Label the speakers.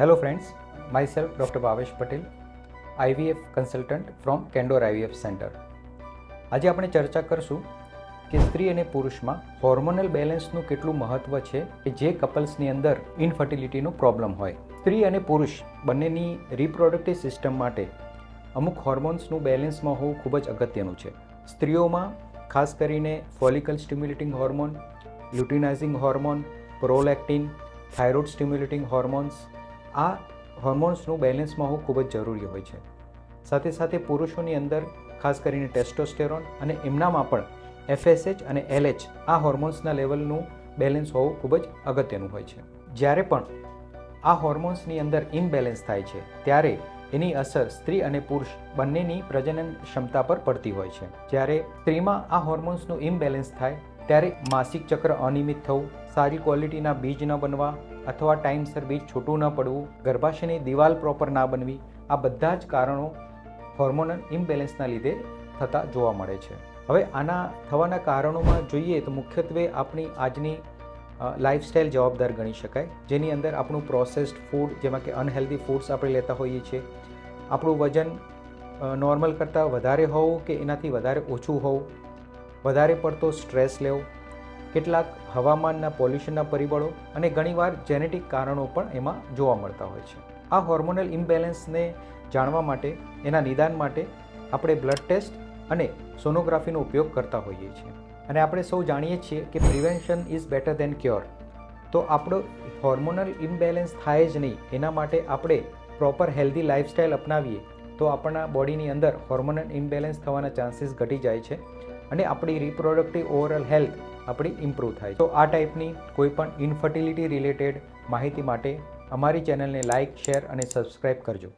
Speaker 1: Hello friends, myself Dr. Bhavesh Patel, IVF consultant from Candor IVF Center. આજે આપણે ચર્ચા કરશું કે સ્ત્રી અને પુરુષમાં હોર્મોનલ બેલેન્સનું કેટલું મહત્વ છે કે જે કપલ્સની અંદર ઇનફર્ટિલિટીનો પ્રોબ્લેમ હોય સ્ત્રી અને પુરુષ બંનેની રિપ્રોડક્ટિવ સિસ્ટમ માટે અમુક હોર્મોન્સનું બેલેન્સમાં હોવું ખૂબ જ અગત્યનું છે સ્ત્રીઓમાં ખાસ કરીને follicle stimulating hormone luteinizing hormone prolactin thyroid stimulating hormones આ હોર્મોન્સનું બેલેન્સમાં હોવું ખૂબ જ જરૂરી હોય છે. સાથે સાથે પુરુષોની અંદર, ખાસ કરીને ટેસ્ટોસ્ટેરોન અને એમનામાં પણ એફએસએચ અને એલએચ આ હોર્મોન્સના લેવલનું બેલેન્સ હોવું ખૂબ જ અગત્યનું હોય છે. જ્યારે પણ આ હોર્મોન્સની અંદર ઇમ્બેલેન્સ થાય છે, ત્યારે એની અસર સ્ત્રી અને પુરુષ બંનેની પ્રજનન ક્ષમતા પર પડતી હોય છે. જ્યારે સ્ત્રીમાં આ હોર્મોન્સનું ઇમ્બેલેન્સ થાય ત્યારે માસિક ચક્ર અનિયમિત થવું, સારી ક્વોલિટીના બીજ ન બનવા અથવા ટાઈમસર બીજ છૂટું ન પડવું, ગર્ભાશયની દિવાલ પ્રોપર ના બનવી, આ બધા જ કારણો હોર્મોનલ ઇમ્બેલેન્સના લીધે થતા જોવા મળે છે. હવે આના થવાના કારણોમાં જોઈએ તો મુખ્યત્વે આપણી આજની લાઇફસ્ટાઇલ જવાબદાર ગણી શકાય. જેની અંદર આપણું પ્રોસેસ્ડ ફૂડ જેમાં કે અનહેલ્ધી ફૂડ્સ આપણે લેતા હોઈએ છીએ. આપણું વજન નોર્મલ કરતાં વધારે હોવું કે એનાથી વધારે ઓછું હોવું? વધારે પડતો સ્ટ્રેસ લેવો, કેટલાક હવામાનના પોલ્યુશનના પરિબળો અને ઘણીવાર જેનેટિક કારણો પણ એમાં જોવા મળતા હોય છે. આ હોર્મોનલ ઇમ્બેલેન્સને જાણવા માટે, એના નિદાન માટે આપણે બ્લડ ટેસ્ટ અને સોનોગ્રાફીનો ઉપયોગ કરતા હોઈએ છીએ. અને આપણે સૌ જાણીએ છીએ કે prevention is better than cure. તો આપણો હોર્મોનલ ઇમ્બેલેન્સ થાય જ નહીં, એના માટે આપણે પ્રોપર હેલ્ધી લાઇફસ્ટાઇલ અપનાવીએ, તો આપણા બોડીની અંદર હોર્મોનલ ઇમ્બેલેન્સ થવાના ચાન્સીસ ઘટી જાય છે. અને આપણી રિપ્રોડક્ટિવ ઓવરઓલ હેલ્થ આપણી ઇમ્પ્રૂવ થાય તો આ ટાઈપની કોઈ પણ ઇન્ફર્ટિલિટી રિલેટેડ માહિતી માટે અમારી ચેનલને લાઇક શેર અને સબસ્ક્રાઇબ કરજો.